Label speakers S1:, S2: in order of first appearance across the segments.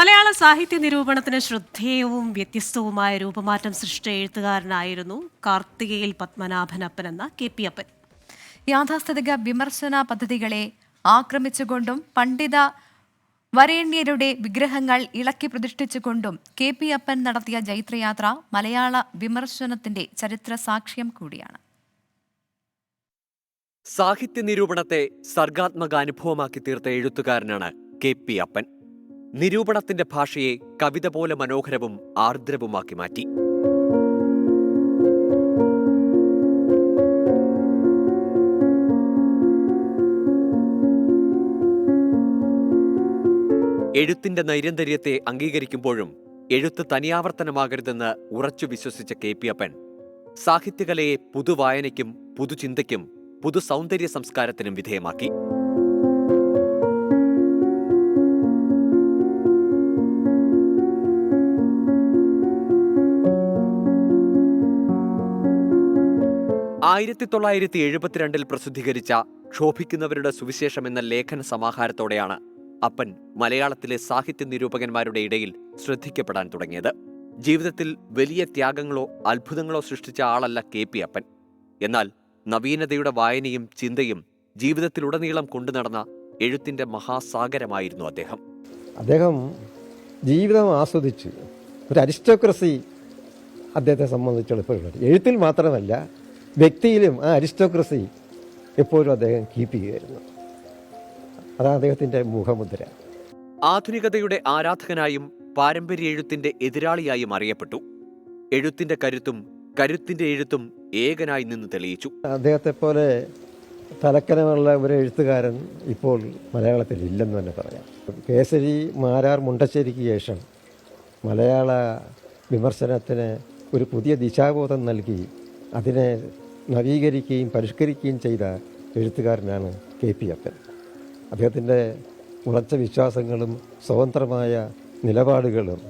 S1: മലയാള സാഹിത്യ നിരൂപണത്തിന് ശ്രദ്ധേയവും വ്യത്യസ്തവുമായ രൂപമാറ്റം സൃഷ്ടിച്ച എഴുത്തുകാരനായിരുന്നു കാർത്തികയിൽ പത്മനാഭനപ്പൻ എന്ന കെ പി അപ്പൻ.
S2: യാഥാസ്ഥിതിക വിമർശന പദ്ധതികളെ ആക്രമിച്ചുകൊണ്ടും പണ്ഡിത വരേണ്യരുടെ വിഗ്രഹങ്ങൾ ഇളക്കി പ്രതിഷ്ഠിച്ചുകൊണ്ടും കെ പി അപ്പൻ നടത്തിയ ജൈത്രയാത്ര മലയാള വിമർശനത്തിന്റെ ചരിത്ര സാക്ഷ്യം കൂടിയാണ്.
S3: സാഹിത്യ നിരൂപണത്തെ സർഗാത്മക അനുഭവമാക്കി തീർത്ത എഴുത്തുകാരനാണ് കെ പി അപ്പൻ. നിരൂപണത്തിന്റെ ഭാഷയെ കവിത പോലെ മനോഹരവും ആർദ്രവുമാക്കി മാറ്റി. എഴുത്തിന്റെ നൈരന്തര്യത്തെ അംഗീകരിക്കുമ്പോഴും എഴുത്ത് തനിയാവർത്തനമാകരുതെന്ന് ഉറച്ചു വിശ്വസിച്ച കെ. പി. അപ്പൻ സാഹിത്യകലയെ പുതുവായനയ്ക്കും പുതുചിന്തയ്ക്കും പുതു സൗന്ദര്യ സംസ്കാരത്തിനും വിധേയമാക്കി. ആയിരത്തി തൊള്ളായിരത്തി എഴുപത്തിരണ്ടിൽ പ്രസിദ്ധീകരിച്ച ക്ഷോഭിക്കുന്നവരുടെ സുവിശേഷം എന്ന ലേഖന സമാഹാരത്തോടെയാണ് അപ്പൻ മലയാളത്തിലെ സാഹിത്യ നിരൂപകന്മാരുടെ ഇടയിൽ ശ്രദ്ധിക്കപ്പെടാൻ തുടങ്ങിയത്. ജീവിതത്തിൽ വലിയ ത്യാഗങ്ങളോ അത്ഭുതങ്ങളോ സൃഷ്ടിച്ച ആളല്ല കെ പി അപ്പൻ. എന്നാൽ നവീനതയുടെ വായനയും ചിന്തയും ജീവിതത്തിലുടനീളം കൊണ്ടു നടന്ന എഴുത്തിന്റെ മഹാസാഗരമായിരുന്നു അദ്ദേഹം.
S4: അദ്ദേഹം ജീവിതം ആസ്വദിച്ച് ഒരു അരിസ്റ്റോക്രസി അദ്ദേഹത്തെ സംബന്ധിച്ചുള്ള എപ്പോഴും എഴുത്തിൽ മാത്രമല്ല വ്യക്തിയിലും ആ അരിസ്റ്റോക്രസി എപ്പോഴും അദ്ദേഹം കീപ്പ് ചെയ്യുമായിരുന്നു അതാണ് അദ്ദേഹത്തിന്റെ മുഖമുദ്ര.
S3: ആധുനികതയുടെ ആരാധകനായും പാരമ്പര്യ എഴുത്തിന്റെ എതിരാളിയായും അറിയപ്പെട്ടു. എഴുത്തിന്റെ കരുത്തും കരുത്തിന്റെ എഴുത്തും ഏകനായി നിന്ന് തെളിയിച്ചു.
S4: അദ്ദേഹത്തെ പോലെ തലക്കനമുള്ള ഒരു എഴുത്തുകാരൻ ഇപ്പോൾ മലയാളത്തിൽ ഇല്ലെന്ന് തന്നെ പറയാം. കേസരി മാരാർ മുണ്ടശ്ശേരിക്ക് ശേഷം മലയാള വിമർശനത്തിന് ഒരു പുതിയ ദിശാബോധം നൽകി അതിനെ നവീകരിക്കുകയും പരിഷ്കരിക്കുകയും ചെയ്ത എഴുത്തുകാരനാണ് കെ പി അപ്പൻ. അദ്ദേഹത്തിന്റെ ഉറച്ച വിശ്വാസങ്ങളും സ്വതന്ത്രമായ നിലപാടുകളും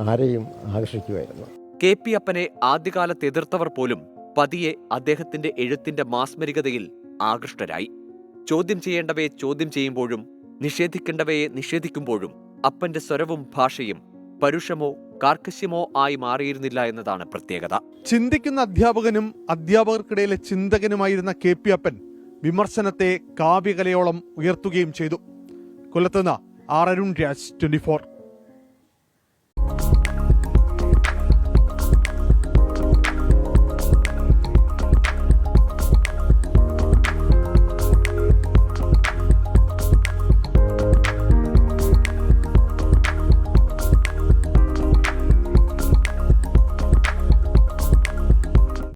S4: ആരെയും ആകർഷിക്കുമായിരുന്നു.
S3: കെ പി അപ്പനെ ആദ്യകാലത്ത് എതിർത്തവർ പോലും പതിയെ അദ്ദേഹത്തിന്റെ എഴുത്തിന്റെ മാസ്മരികതയിൽ ആകൃഷ്ടരായി. ചോദ്യം ചെയ്യേണ്ടവയെ ചോദ്യം ചെയ്യുമ്പോഴും നിഷേധിക്കേണ്ടവയെ നിഷേധിക്കുമ്പോഴും അപ്പന്റെ സ്വരവും ഭാഷയും പരുഷമോ കാർക്കശ്യമോ ആയി മാറിയിരുന്നില്ല എന്നതാണ് പ്രത്യേകത.
S5: ചിന്തിക്കുന്ന അധ്യാപകനും അധ്യാപകർക്കിടയിലെ ചിന്തകനുമായിരുന്ന കെ പി അപ്പൻ വിമർശനത്തെ കാവ്യകലയോളം ഉയർത്തുകയും ചെയ്തു. കൊല്ലത്തുനിന്ന് ആർ അരുൺ രാജ് ട്വന്റി